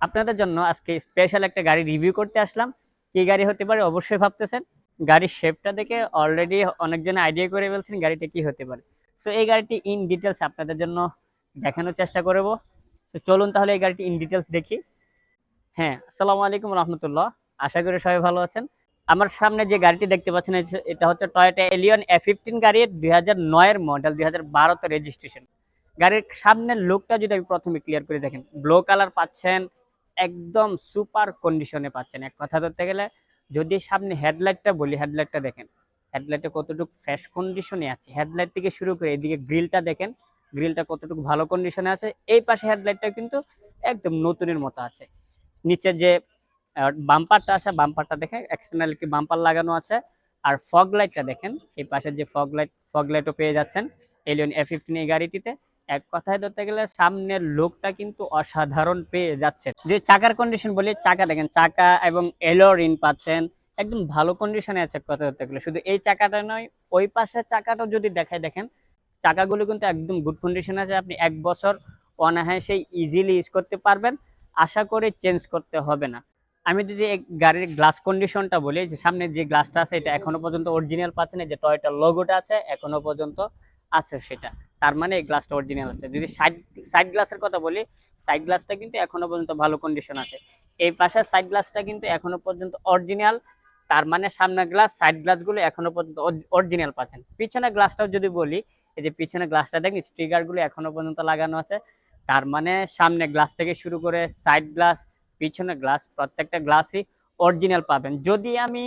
আপনাদের জন্য আজকে স্পেশাল একটা গাড়ি রিভিউ করতে আসলাম। কি গাড়ি হতে পারে অবশ্যই ভাবতেছেন। গাড়ির শেপটা দেখে অলরেডি অনেকজন আইডিয়া করে ফেলছেন গাড়িটা কি হতে পারে। সো এই গাড়িটি ইন ডিটেলস আপনাদের জন্য দেখানোর চেষ্টা করব। তো চলুন তাহলে এই গাড়িটি ইন ডিটেলস দেখি। হ্যাঁ আসসালামু আলাইকুম রহমতুল্লাহ। আশা করি সবাই ভালো আছেন। আমার সামনে যে গাড়িটি দেখতে পাচ্ছেন এটা- হচ্ছে টয়োটা এলিয়ন এ ফিফটিন গাড়ির দুই হাজার নয়ের মডেল দুই হাজার বারোতে রেজিস্ট্রেশন গাড়ির সামনের লুকটা যদি আমি প্রথমে ক্লিয়ার করে দেখেন ব্লু কালার পাচ্ছেন একদম সুপার কন্ডিশনে পাচ্ছেন। এক কথা ধরতে গেলে যদি সামনে হেডলাইটটা বলি, হেডলাইটটা দেখেন। হেডলাইটে কতটুকু ফ্রেশ কন্ডিশনে আছে। হেডলাইট থেকে শুরু করে এদিকে গ্রিলটা দেখেন গ্রিলটা কতটুকু ভালো কন্ডিশনে আছে। এই পাশে হেডলাইটটা কিন্তু একদম নতুনের মতো আছে। নিচের যে বাম্পারটা আছে বাম্পারটা দেখেন এক্সটার্নাল কি বাম্পার লাগানো আছে। আর ফগ লাইটটা দেখেন, এই পাশে যে ফগ লাইট ফগ লাইটও পেয়ে যাচ্ছেন। এলিয়ন এ ফিফটিন এই গাড়িটিতে। এক কথায় ধরতে গেলে সামনের লোকটা কিন্তু অসাধারণ পেয়ে যাচ্ছে যে চাকার কন্ডিশন বলি, চাকা দেখেন, চাকা এবং এলোরিন পাচ্ছেন, একদম ভালো কন্ডিশনে আছে কথা ধরতে গেলে। শুধু এই চাকাটা নয়, ওই পাশের চাকাটাও যদি দেখায় দেখেন, চাকাগুলো কিন্তু একদম গুড কন্ডিশন আছে। আপনি এক বছর অনায়াসেই ইজিলি ইউজ করতে পারবেন, আশা করে চেঞ্জ করতে হবে না। আমি যদি গাড়ির গ্লাস কন্ডিশনটা বলি, যে সামনে যে গ্লাসটা আছে, এটা এখনও পর্যন্ত অরিজিনাল পাচ্ছেন এই যে টয়টার লোগোটা আছে, এখনও পর্যন্ত আছে সেটা। তার মানে এই গ্লাসটা অরিজিনাল আছে। যদি সাইড সাইড গ্লাসের কথা বলি সাইড গ্লাসটা কিন্তু এখনও পর্যন্ত ভালো কন্ডিশন আছে। এই পাশের সাইড গ্লাসটা কিন্তু এখনও পর্যন্ত অরিজিনাল তার মানে সামনের গ্লাস সাইড গ্লাসগুলো এখনও পর্যন্ত অরিজিনাল পাচ্ছেন। পিছনের গ্লাসটাও যদি বলি, এই যে পিছনে গ্লাসটা দেখেন স্টিকারগুলো এখনও পর্যন্ত লাগানো আছে। তার মানে সামনে গ্লাস থেকে শুরু করে সাইড গ্লাস পিছনে গ্লাস প্রত্যেকটা গ্লাসই অরিজিনাল পাবেন। যদি আমি,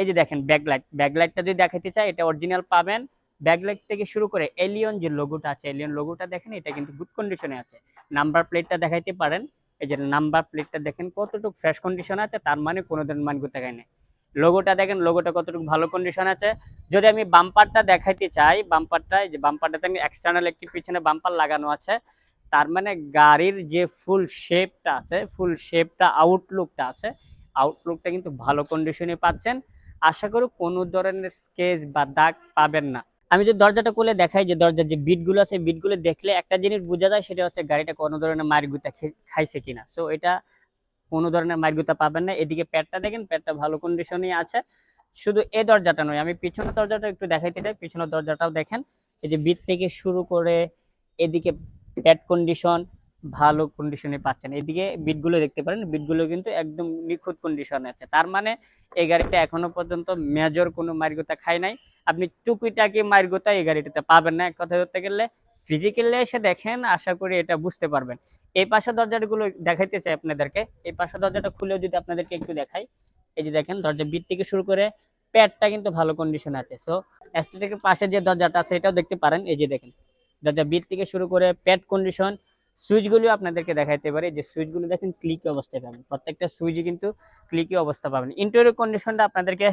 এই যে দেখেন ব্যাকলাইট ব্যাকলাইটটা যদি দেখাতে চাই, এটা অরিজিনাল পাবেন। ব্যাকলাইট থেকে শুরু করে এলিয়ন যে লোগোটা আছে এলিয়ন লোগোটা দেখেন, এটা কিন্তু গুড কন্ডিশনে আছে। নাম্বার প্লেটটা দেখাইতে পারেন। এই যে নাম্বার প্লেটটা দেখেন, কতটুকু ফ্রেশ কন্ডিশন আছে, তার মানে কোনো ধরনের মান করতে নেই। লোগোটা দেখেন লোগোটা কতটুকু ভালো কন্ডিশন আছে। যদি আমি বাম্পারটা দেখাইতে চাই বাম্পারটা যে বাম্পারটাতে আমি এক্সটার্নাল একটি পিছনে বাম্পার লাগানো আছে, তার মানে গাড়ির যে ফুল শেপটা আছে ফুল শেপটা আউটলুকটা আছে আউটলুকটা কিন্তু ভালো কন্ডিশনে পাচ্ছেন। আশা করি কোনো ধরনের স্কেচ বা দাগ পাবেন না। আমি যে দরজাটা খুলে দেখাই, যে দরজার যে বিটগুলো আছে বিটগুলো দেখলে একটা জিনিস বোঝা যায়, সেটা হচ্ছে গাড়িটা কোনো ধরনের মারগুতা খাইছে কিনা। সো এটা কোনো ধরনের মারগুতা পাবেন না। এদিকে প্যাডটা দেখেন, প্যাডটা ভালো কন্ডিশনে আছে। শুধু এ দরজাটা নয়, আমি পিছনের দরজাটা একটু দেখাইতে চাই, পিছনের দরজাটাও দেখেন। এই যে বিট থেকে শুরু করে এদিকে প্যাড কন্ডিশন ভালো কন্ডিশনে পাচ্ছেন। এদিকে বিটগুলো দেখতে পারেন। বিটগুলো কিন্তু একদম নিখুঁত কন্ডিশনে আছে। তার মানে এই গাড়িটা এখনও পর্যন্ত মেজর কোনো মার্গতা খায় নাই। আপনি টুকিটাকি মার্গতা এই গাড়িটাতে পাবেন না। এক কথা ধরতে গেলে ফিজিক্যালি এসে দেখেন, আশা করি এটা বুঝতে পারবেন। এই পাশের দরজাগুলো দেখাইতে চাই আপনাদেরকে। এই পাশের দরজাটা খুলেও যদি আপনাদেরকে একটু দেখাই, এই যে দেখেন দরজা বিট থেকে শুরু করে প্যাডটা কিন্তু ভালো কন্ডিশন আছে। সো অ্যাস্টেটিকের পাশে যে দরজাটা আছে, এটাও দেখতে পারেন। এই যে দেখেন, দরজা বিট থেকে শুরু করে প্যাড কন্ডিশন সুইচগুলো আপনাদেরকে দেখাইতে পারে। যে সুইচগুলো দেখেন ক্লিকি অবস্থায় পাবেন। প্রত্যেকটা সুইচই কিন্তু ক্লিকি অবস্থা পাবেন। ইন্টেরিয়র কন্ডিশনটা আপনাদেরকে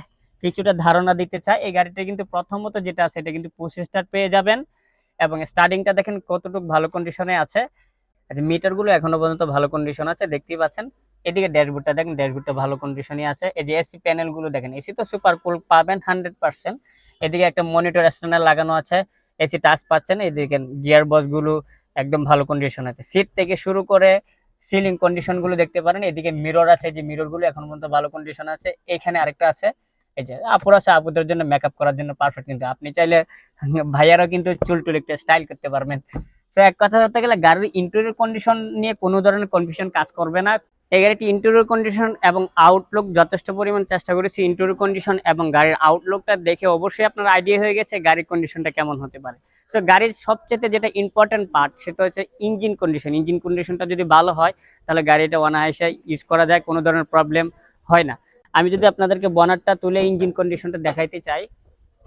কিছুটা ধারণা দিতে চাই। এই গাড়িটা কিন্তু প্রথমত যেটা আছে, এটা কিন্তু পঁচিশ স্টার পেয়ে যাবেন এবং স্টার্টিংটা দেখেন কতটুকু ভালো কন্ডিশনে আছে। আচ্ছা মিটারগুলো এখনও পর্যন্ত ভালো কন্ডিশন আছে, দেখতেই পাচ্ছেন। এদিকে ড্যাশবোর্ডটা দেখেন, ড্যাশবোর্ডটা ভালো কন্ডিশনই আছে। এই যে এসি প্যানেলগুলো দেখেন এসি তো সুপার কুল পাবেন হান্ড্রেড পার্সেন্ট এদিকে একটা মনিটর স্ট্যান্ডার লাগানো আছে এসি টাচ পাচ্ছেন। এদিকে গিয়ার বক্সগুলো একদম ভালো কন্ডিশন আছে। সিট থেকে শুরু করে সিলিং কন্ডিশনগুলো দেখতে পারেন। এদিকে মিরর আছে, যে মিররগুলো এখন পর্যন্ত ভালো কন্ডিশন আছে। এখানে আরেকটা আছে, এই যে আপুর আছে, আপুদের জন্য মেকআপ করার জন্য পারফেক্ট কিন্তু আপনি চাইলে ভাইয়ারাও কিন্তু চুল টুল একটু স্টাইল করতে পারবেন। সো এক কথা ধরতে গেলে গাড়ির ইন্টেরিয়র কন্ডিশন নিয়ে কোনো ধরনের কনফিউশন কাজ করবে না। এই গাড়িটি ইন্টেরিয়র কন্ডিশন এবং আউটলুক যথেষ্ট পরিমাণ চেষ্টা করেছি ইন্টেরিয়র কন্ডিশন এবং গাড়ির আউটলুকটা দেখে অবশ্যই আপনার আইডিয়া হয়ে গেছে গাড়ির কন্ডিশনটা কেমন হতে পারে। সো গাড়ির সবচেয়ে যেটা ইম্পর্টেন্ট পার্ট সেটা হচ্ছে ইঞ্জিন কন্ডিশন ইঞ্জিন কন্ডিশনটা যদি ভালো হয়, তাহলে গাড়িটা অনায়াসে ইউজ করা যায়, কোনো ধরনের প্রবলেম হয় না। আমি যদি আপনাদেরকে বনারটা তুলে ইঞ্জিন কন্ডিশনটা দেখাইতে চাই,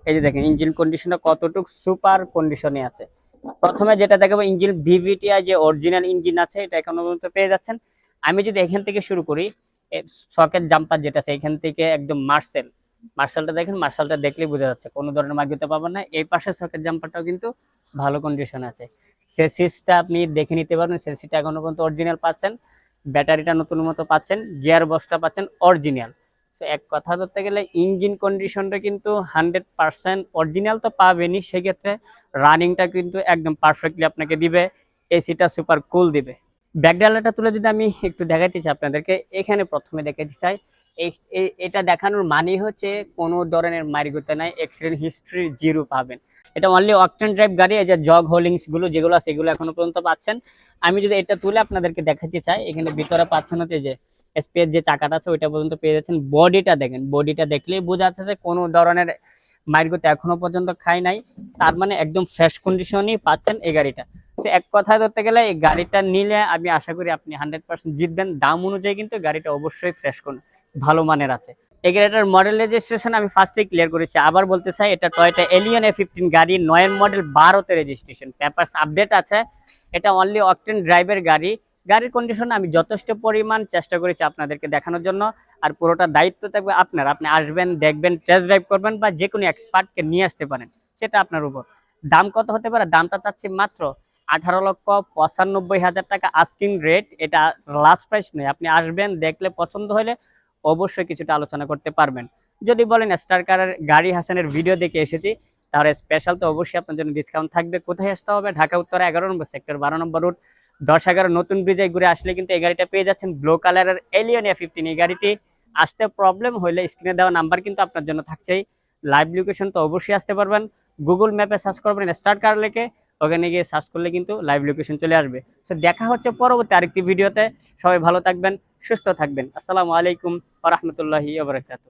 এই যে দেখেন ইঞ্জিন কন্ডিশনটা কতটুকু সুপার কন্ডিশনে আছে। প্রথমে যেটা দেখাবো ইঞ্জিন ভিভিটিআই যে অরিজিনাল ইঞ্জিন আছে, এটা এখনও পর্যন্ত পেয়ে যাচ্ছেন। আমি যদি এখান থেকে শুরু করি সকেট জাম্পার যেটা আছে, এখান থেকে একদম মার্সেল। মার্শালটা দেখেন মার্শালটা দেখলেই বোঝা যাচ্ছে, কোনো ধরনের মার্গিতে পাবেন না। এই পাশে সকেট জাম্পারটাও কিন্তু ভালো কন্ডিশন আছে। সেসিসটা আপনি দেখে নিতে পারবেন সেসিসটা এখনও পর্যন্ত অরিজিনাল পাচ্ছেন। ব্যাটারিটা নতুন মতো পাচ্ছেন, গিয়ার বক্সটা পাচ্ছেন অরিজিনাল সো এক কথা ধরতে গেলে ইঞ্জিন কন্ডিশনটা কিন্তু হান্ড্রেড পার্সেন্ট অরিজিনাল তো পাবেনই, সেক্ষেত্রে রানিংটা কিন্তু একদম পারফেক্টলি আপনাকে দিবে এসিটা সুপার কুল দিবে। ব্যাকডালাটা তুলে যদি আমি একটু চাই আপনাদেরকে, এখানে প্রথমে দেখাতে চাই এটা দেখানোর মানে হচ্ছে কোনো ধরনের মারিগুতে নাই অ্যাক্সিডেন্ট হিস্ট্রি জিরো পাবেন। এটা অনলি অকটেন ড্রাইভ গাড়ি, এই যে জগ হোল্ডিংসগুলো, যেগুলো আছে, এগুলো এখনও পর্যন্ত পাচ্ছেন। আমি যদি এটা তুলে আপনাদেরকে দেখাতে চাই, এখানে ভিতরে পাচ্ছেন হচ্ছে যে স্পেস যে চাকাটা আছে, ওইটা পর্যন্ত পেয়ে যাচ্ছেন। বডিটা দেখেন বডিটা দেখলেই বোঝা যাচ্ছে যে কোনো ধরনের মাইরগুতে এখনও পর্যন্ত খাই নাই। তার মানে একদম ফ্রেশ কন্ডিশনই পাচ্ছেন এই গাড়িটা। এক কথায় ধরতে গেলে এই গাড়িটা নিলে আমি আশা করি আপনি হান্ড্রেড পার্সেন্ট জিতবেন। দাম অনুযায়ী কিন্তু গাড়িটা অবশ্যই ফ্রেশ কোন ভালো মানের আছে। এই গাড়িটার মডেল রেজিস্ট্রেশন আমি ফার্স্টে ক্লিয়ার করেছি। আবার বলতে চাই, এটা টয়টা এলিয়ন এ ফিফটিন গাড়ি, নয়ের মডেল বারোতে রেজিস্ট্রেশন পেপারস আপডেট আছে। এটা অনলি অকটেন ড্রাইভের গাড়ি। গাড়ির কন্ডিশন আমি যথেষ্ট পরিমাণ চেষ্টা করেছি আপনাদেরকে দেখানোর জন্য। আর পুরোটা দায়িত্ব থাকবে আপনার। আপনি আসবেন, দেখবেন টেস্ট ড্রাইভ করবেন বা যে কোনো এক্সপার্টকে নিয়ে আসতে পারেন। সেটা আপনার উপর। দাম কত হতে পারে? দামটা চাচ্ছি মাত্র আঠারো লক্ষ পঁচানব্বই হাজার টাকা আস্কিং রেট এটা লাস্ট প্রাইস নয়। আপনি আসবেন, দেখলে পছন্দ হলে অবশ্যই কিছুটা আলোচনা করতে পারবেন। যদি বলেন স্টার কারের গাড়ি হাসানের ভিডিও দেখে এসেছি, তাহলে স্পেশাল তো অবশ্যই আপনার জন্য ডিসকাউন্ট থাকবে। কোথায় আসতে হবে? ঢাকা, উত্তর এগারো নম্বর সেক্টর বারো নম্বর রুট দশ এগারো নতুন ব্রিজে ঘুরে আসলে কিন্তু এই গাড়িটা পেয়ে যাচ্ছেন ব্লু কালারের এলিয়ন এ ফিফটিন এই গাড়িটি আসতে প্রবলেম হলে স্ক্রিনে দেওয়া নাম্বার কিন্তু আপনার জন্য থাকছেই। লাইভ লোকেশন তো অবশ্যই আসতে পারবেন। গুগল ম্যাপে সার্চ করবেন স্টার্ট কার লেখে ওখানে গিয়ে সার্চ করলে কিন্তু লাইভ লোকেশন চলে আসবে। সো দেখা হচ্ছে পরবর্তী আরেকটি ভিডিওতে সবাই ভালো থাকবেন, সুস্থ থাকবেন। আসসালামু আলাইকুম আ ওবরাকাতু